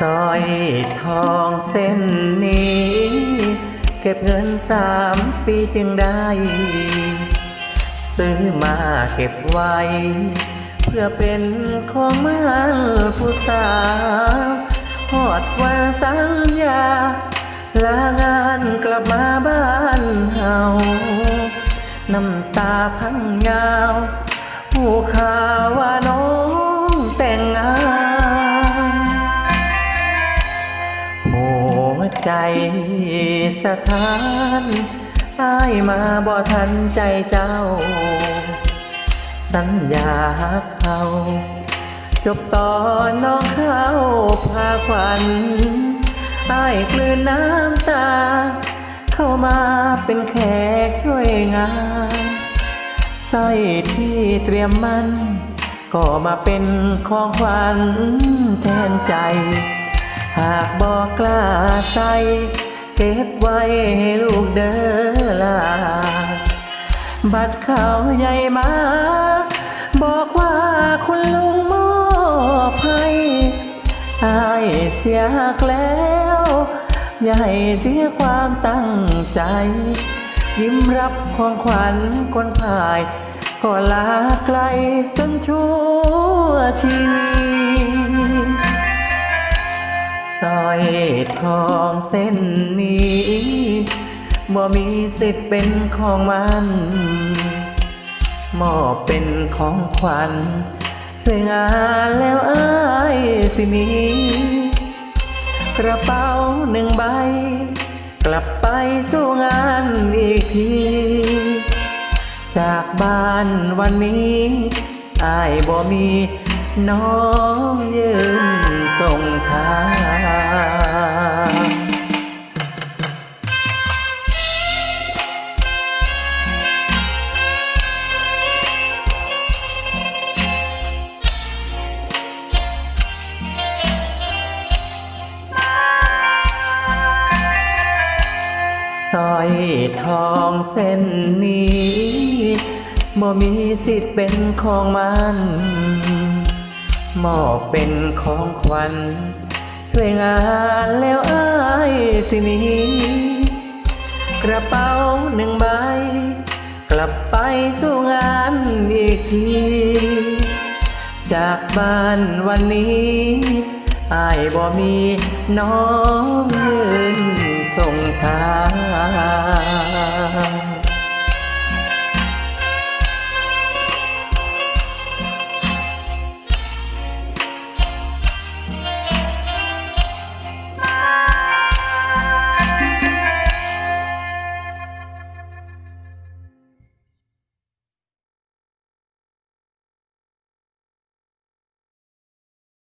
สร้อยทองเส้นนี้ เก็บเงินสามปีจึงได้ ซื้อมาเก็บไว้ เพื่อเป็นของมันผู้สาวหอดวันสัญญาลางานกลับมาบ้านเฮาน้ำตาพังยาว ผู้ขาวว่า ใจสถานได้มาบ่ทันใจเจ้า สัญญาเขาจบตอนน้องเข้าพาขวัญใต้กลืนน้ำตา เข้ามาเป็นแขกช่วยงานสร้อยที่เตรียมมัน ก็มาเป็นของขวัญแทนใจ หากบอกกล้าใส่เก็บไว้ให้ลูกเด้อลา บัดเขาใหญ่มา บอกว่าคุณลุงมอบให้อายเสียหักแล้วอย่าให้เสียความตั้งใจ ยิ้มรับของขวัญคนพาย ก็ลาไกลจนชั่วชีวิต ทองเส้นนี้บ่มีสิทธิ์เป็นของมันมอบเป็นของขวัญช่วยงานแล้วอ้ายสิหนี้กระเป๋าหนึ่งใบ กลับไปสู้งานอีกที จากบ้านวันนี้อายบ่มีน้องยืนส่งทาง ร้อยทองเส้นนี้บ่มีสิทธิ์เป็นของมันมอบเป็นของขวัญช่วยงานแล้วอ้ายสิหนี้กระเป๋าหนึ่งใบ กลับไปสู้งานอีกที จากบ้านวันนี้อายบ่มีน้องยืนส่งทาง